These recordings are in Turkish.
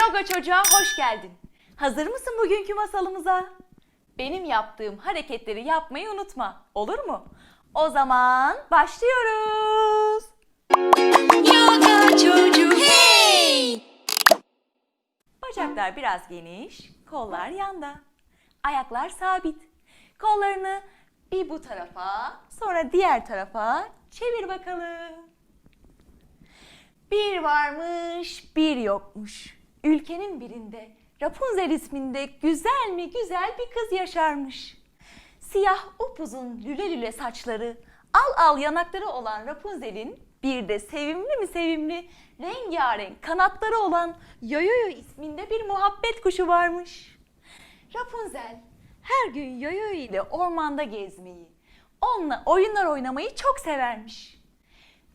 Yoga çocuğa hoş geldin. Hazır mısın bugünkü masalımıza? Benim yaptığım hareketleri yapmayı unutma. Olur mu? O zaman başlıyoruz. Yoga çocuğu hey! Bacaklar biraz geniş, kollar yanda. Ayaklar sabit. Kollarını bir bu tarafa, sonra diğer tarafa çevir bakalım. Bir varmış, bir yokmuş. Ülkenin birinde Rapunzel isminde güzel mi güzel bir kız yaşarmış. Siyah upuzun lüle lüle saçları, al al yanakları olan Rapunzel'in bir de sevimli mi sevimli, rengarenk kanatları olan Yoyoyo isminde bir muhabbet kuşu varmış. Rapunzel her gün Yoyo ile ormanda gezmeyi, onunla oyunlar oynamayı çok severmiş.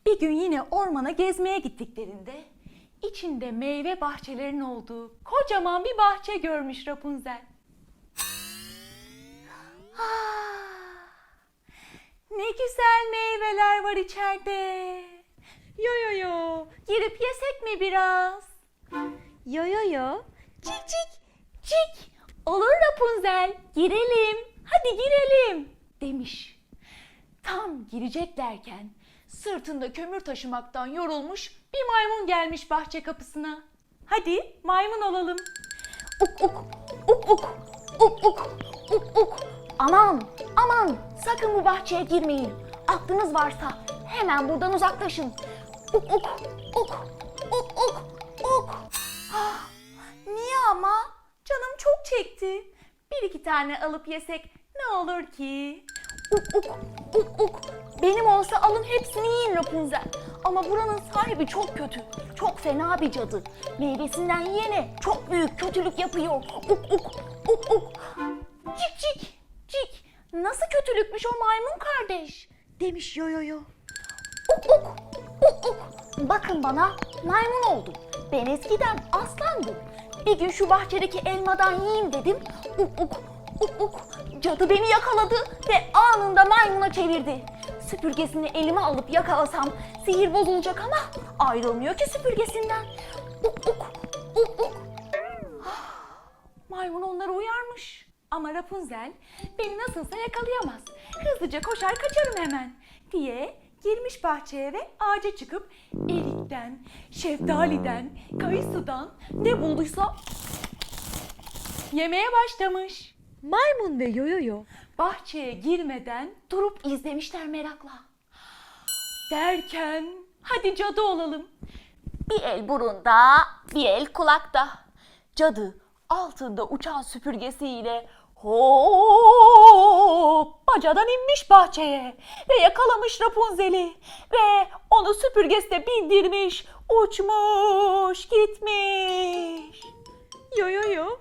Bir gün yine ormana gezmeye gittiklerinde içinde meyve bahçelerinin olduğu kocaman bir bahçe görmüş Rapunzel. Ah, ne güzel meyveler var içeride. Yo yo yo, girip yesek mi biraz? Yo yo yo, cik cik cik. Olur Rapunzel, girelim. Hadi girelim demiş. Tam gireceklerken sırtında kömür taşımaktan yorulmuş bir maymun gelmiş bahçe kapısına. Hadi maymun olalım. Uk uk uk uk uk uk uk uk. Aman aman sakın bu bahçeye girmeyin. Aklınız varsa hemen buradan uzaklaşın. Uk uk uk uk uk uk. Ah, niye ama? Canım çok çekti. Bir iki tane alıp yesek ne olur ki? Uk uk uk uk. Benim olsa alın hepsini yiyin Rapunzel. Ama buranın sahibi çok kötü. Çok fena bir cadı. Meyvesinden yiyene çok büyük kötülük yapıyor. Uk uk uk uk. Cik cik cik. Nasıl kötülükmüş o maymun kardeş? Demiş yo yo yo. Uk uk uk uk. Bakın bana maymun oldum. Ben eskiden aslandım. Bir gün şu bahçedeki elmadan yiyeyim dedim. Uk uk uk uk. Cadı beni yakaladı ve anında maymuna çevirdi. Süpürgesini elime alıp yakalasam sihir bozulacak ama ayrılmıyor ki süpürgesinden. Uk uk uk uk. Ah, Maymun onları uyarmış. Ama Rapunzel beni nasılsa yakalayamaz. Hızlıca koşar kaçarım hemen diye girmiş bahçeye ve ağaca çıkıp erikten, şeftaliden, kayısıdan ne bulduysa yemeye başlamış. Maymun ve Yoyoyo bahçeye girmeden durup izlemişler merakla. Derken hadi cadı olalım. Bir el burunda, bir el kulakta. Cadı altında uçan süpürgesiyle hop bacadan inmiş bahçeye ve yakalamış Rapunzel'i ve onu süpürgesine bindirmiş, uçmuş, gitmiş. Yo yo yo.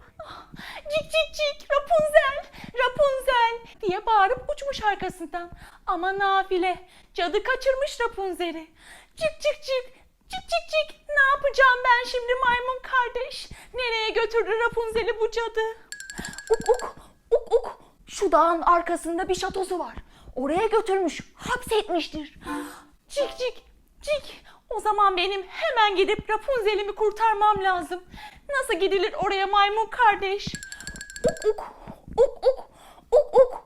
Cik cik cik Rapunzel, Rapunzel diye bağırıp uçmuş arkasından. Ama nafile cadı kaçırmış Rapunzel'i. Cik cik cik, cik cik cik ne yapacağım ben şimdi maymun kardeş? Nereye götürdü Rapunzel'i bu cadı? Uk uk, uk uk. Şu dağın arkasında bir şatosu var. Oraya götürmüş, hapsetmiştir. Cik cik, cik. O zaman benim hemen gidip Rapunzel'imi kurtarmam lazım. Nasıl gidilir oraya maymun kardeş? Uk uk, uk uk, uk uk,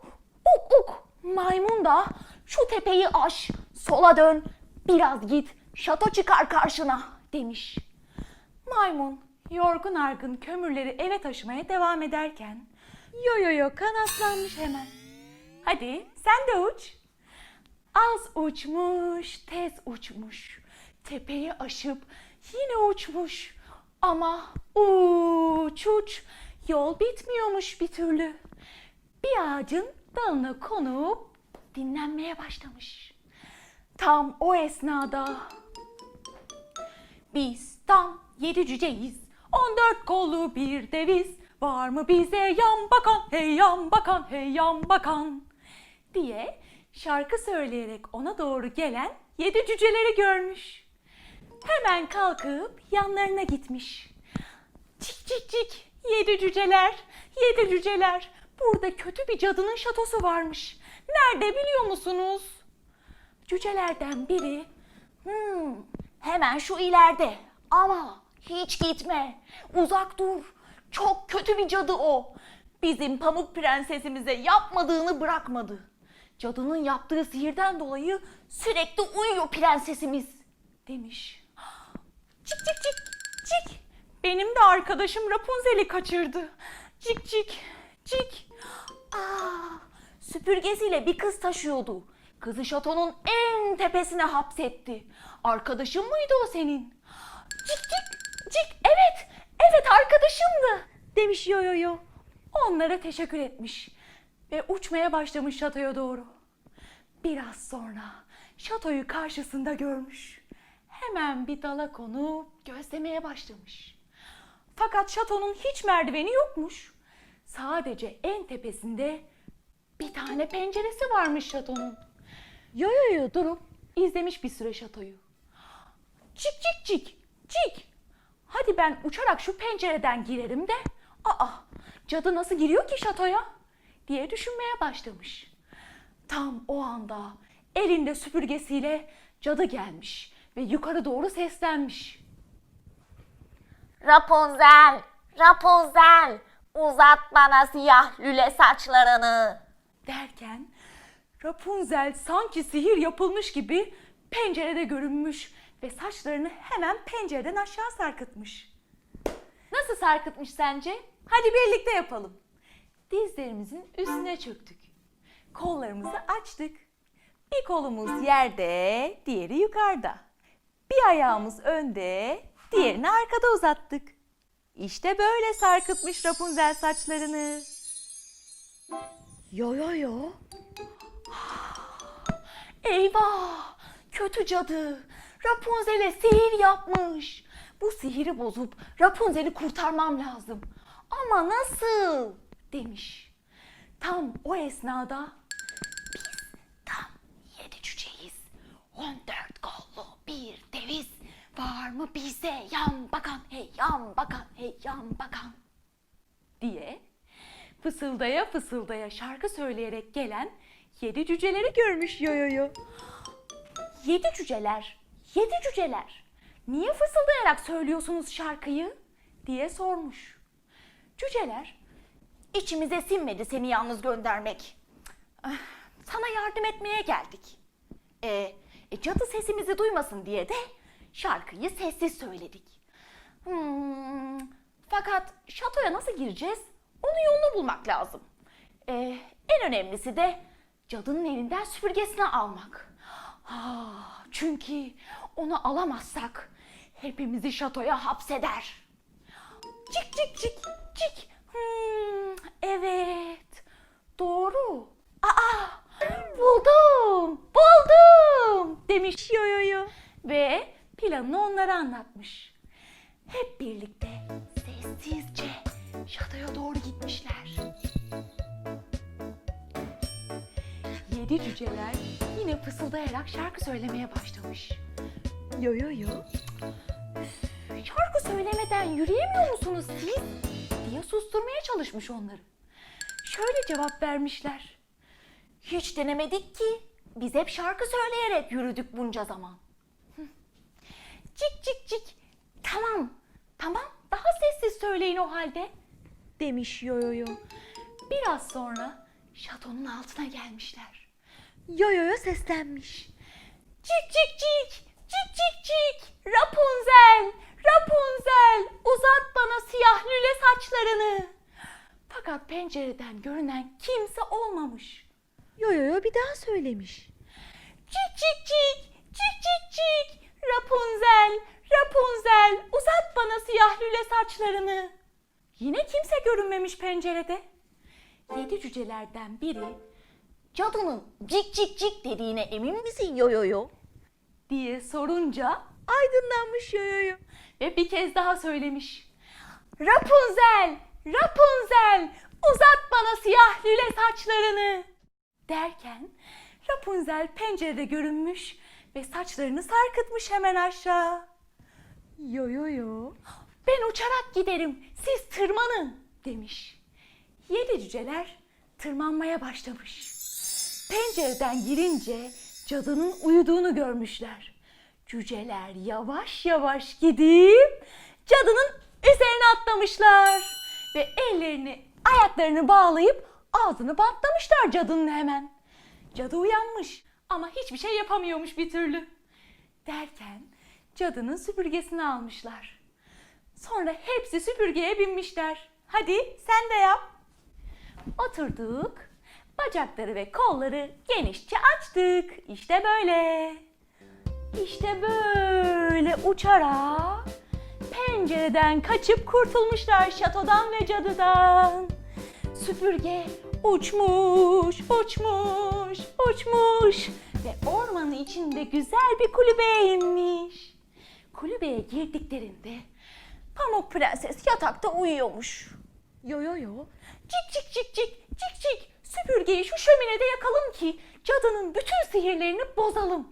uk uk. Maymun da şu tepeyi aş, sola dön, biraz git, şato çıkar karşına demiş. Maymun yorgun argın kömürleri eve taşımaya devam ederken yo yo yo kanatlanmış hemen. Hadi sen de uç. Az uçmuş, tez uçmuş. Tepeyi aşıp yine uçmuş. Ama uç uç yol bitmiyormuş bir türlü. Bir ağacın dalına konup dinlenmeye başlamış. Tam o esnada biz tam yedi cüceyiz. On dört kollu bir deviz. Var mı bize yan bakan, hey yan bakan, hey yan bakan diye şarkı söyleyerek ona doğru gelen yedi cüceleri görmüş. Hemen kalkıp yanlarına gitmiş. Cik cik cik yedi cüceler, yedi cüceler. Burada kötü bir cadının şatosu varmış. Nerede biliyor musunuz? Cücelerden biri, hmm, hemen şu ileride ama Hiç gitme. Uzak dur. Çok kötü bir cadı o. Bizim pamuk prensesimize yapmadığını bırakmadı. Cadının yaptığı sihirden dolayı sürekli uyuyor prensesimiz demiş. Cik cik cik cik. Benim de arkadaşım Rapunzel'i kaçırdı. Cik cik cik. Aa, süpürgesiyle bir kız taşıyordu. Kızı şatonun en tepesine hapsetti. Arkadaşın mıydı o senin? Cik cik cik evet evet arkadaşımdı demiş yo yo yo. Onlara teşekkür etmiş ve uçmaya başlamış şatoya doğru. Biraz sonra şatoyu karşısında görmüş. Hemen bir dala konup gözlemeye başlamış. Fakat şatonun hiç merdiveni yokmuş. Sadece en tepesinde bir tane penceresi varmış şatonun. Yo yo yo durup izlemiş bir süre şatoyu. Cik cik cik cik. Hadi ben uçarak şu pencereden girerim de. Aa cadı nasıl giriyor ki şatoya? diye düşünmeye başlamış. Tam o anda elinde süpürgesiyle cadı gelmiş ve yukarı doğru seslenmiş. Rapunzel, Rapunzel, uzat bana siyah lüle saçlarını. Derken Rapunzel sanki sihir yapılmış gibi pencerede görünmüş ve saçlarını hemen pencereden aşağı sarkıtmış. Nasıl sarkıtmış sence? Hadi birlikte yapalım. Dizlerimizin üstüne çöktük. Kollarımızı açtık. Bir kolumuz yerde, diğeri yukarıda. Bir ayağımız önde, diğerini arkada uzattık. İşte böyle sarkıtmış Rapunzel saçlarını. Yo yo yo. Eyvah! Kötü cadı. Rapunzel'e sihir yapmış. Bu sihiri bozup Rapunzel'i kurtarmam lazım. Ama nasıl? demiş. Tam o esnada biz tam yedi cüceyiz. On dört bir deviz. Var mı bize yan bakan hey yan bakan hey yan bakan diye fısıldaya fısıldaya şarkı söyleyerek gelen yedi cüceleri görmüş yo yo yo. Yedi cüceler, yedi cüceler. Niye fısıldayarak söylüyorsunuz şarkıyı? diye sormuş. Cüceler, içimize sinmedi seni yalnız göndermek. Sana yardım etmeye geldik. E, e, cadı sesimizi duymasın diye de şarkıyı sessiz söyledik. Hmm, fakat şatoya nasıl gireceğiz? Onun yolunu bulmak lazım. Ee, en önemlisi de cadının elinden süpürgesini almak. Ah, çünkü onu alamazsak hepimizi şatoya hapseder. Cik cik cik cik. Hmm, evet. Doğru. Aa, buldum. Buldum demiş yo yo yo. Ve planını onlara anlatmış. Hep birlikte sessizce şatoya doğru gitmişler. Yedi cüceler yine fısıldayarak şarkı söylemeye başlamış. Yo yo yo. Üf, Şarkı söylemeden yürüyemiyor musunuz siz? diye susturmaya çalışmış onları. Şöyle cevap vermişler. Hiç denemedik ki. Biz hep şarkı söyleyerek yürüdük bunca zaman. Cik cik cik. Tamam. Tamam. Daha sessiz söyleyin o halde. Demiş yo. Biraz sonra şatonun altına gelmişler. Yo seslenmiş. Cik cik cik. Cik cik cik. Rapunzel. Rapunzel. Uzat bana siyah lüle saçlarını. Fakat pencereden görünen kimse olmamış. Yo yo yo bir daha söylemiş. Cik cik cik, cik cik cik. Rapunzel, Rapunzel uzat bana siyah lüle saçlarını. Yine kimse görünmemiş pencerede. Yedi cücelerden biri cadının cik cik cik dediğine emin misin yo yo yo? diye sorunca aydınlanmış yo yo yo. Ve bir kez daha söylemiş. Rapunzel, Rapunzel uzat bana siyah lüle saçlarını derken Rapunzel pencerede görünmüş ve saçlarını sarkıtmış hemen aşağı. Yo yo yo. Ben uçarak giderim. Siz tırmanın demiş. Yedi cüceler tırmanmaya başlamış. Pencereden girince cadının uyuduğunu görmüşler. Cüceler yavaş yavaş gidip cadının üzerine atlamışlar. Ve ellerini ayaklarını bağlayıp ağzını bantlamışlar cadının hemen. Cadı uyanmış ama hiçbir şey yapamıyormuş bir türlü. Derken cadının süpürgesini almışlar. Sonra hepsi süpürgeye binmişler. Hadi sen de yap. Oturduk. Bacakları ve kolları genişçe açtık. İşte böyle. İşte böyle uçarak pencereden kaçıp kurtulmuşlar şatodan ve cadıdan. Süpürge uçmuş, uçmuş, uçmuş ve ormanın içinde güzel bir kulübeye inmiş. Kulübeye girdiklerinde Pamuk Prenses yatakta uyuyormuş. Yo yo yo. Cik cik cik cik cik cik. Süpürgeyi şu şöminede yakalım ki cadının bütün sihirlerini bozalım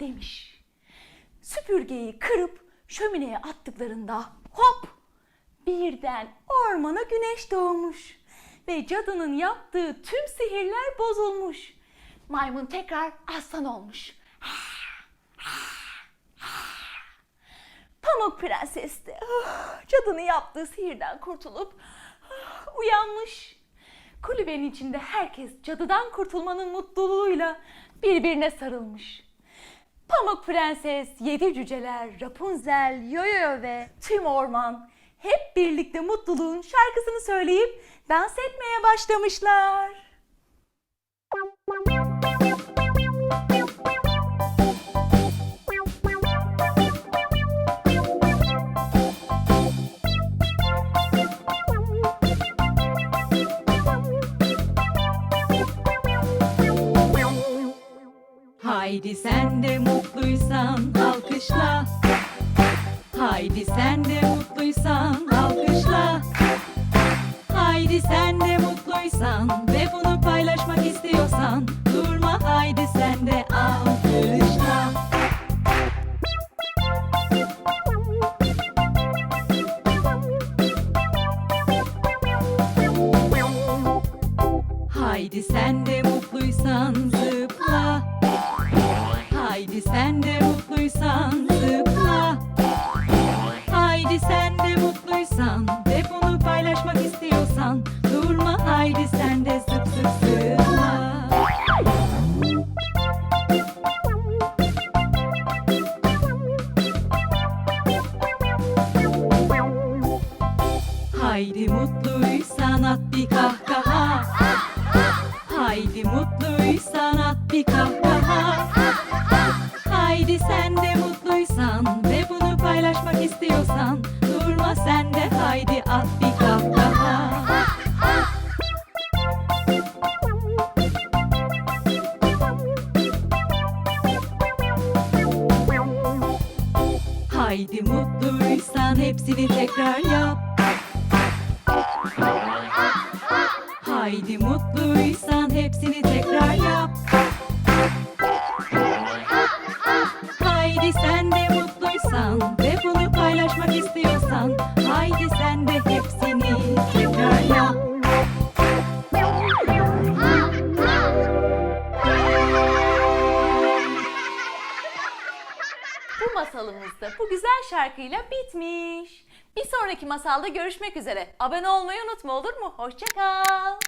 demiş. Süpürgeyi kırıp şömineye attıklarında hop birden ormana güneş doğmuş ve cadının yaptığı tüm sihirler bozulmuş. Maymun tekrar aslan olmuş. Pamuk Prenses de ah, cadının yaptığı sihirden kurtulup ah, uyanmış. Kulübenin içinde herkes cadıdan kurtulmanın mutluluğuyla birbirine sarılmış. Pamuk Prenses, Yedi Cüceler, Rapunzel, Yoyo ve tüm orman hep birlikte mutluluğun şarkısını söyleyip dans etmeye başlamışlar. Haydi sen de mutluysan alkışla Haydi sen de mutluysan istiyorsan Durma haydi sen de zıp zıp zıpla Haydi mutluysan at bir kahkaha. Haydi mutluysan at bir kahkaha. Haydi sen de mutluysan ve bunu paylaşmak istiyorsan Durma sen de Sen de mutluysan ve bunu paylaşmak istiyorsan Haydi sen de hepsini tekrar yap Bu masalımız da bu güzel şarkıyla bitmiş. Bir sonraki masalda görüşmek üzere. Abone olmayı unutma olur mu? Hoşça kal.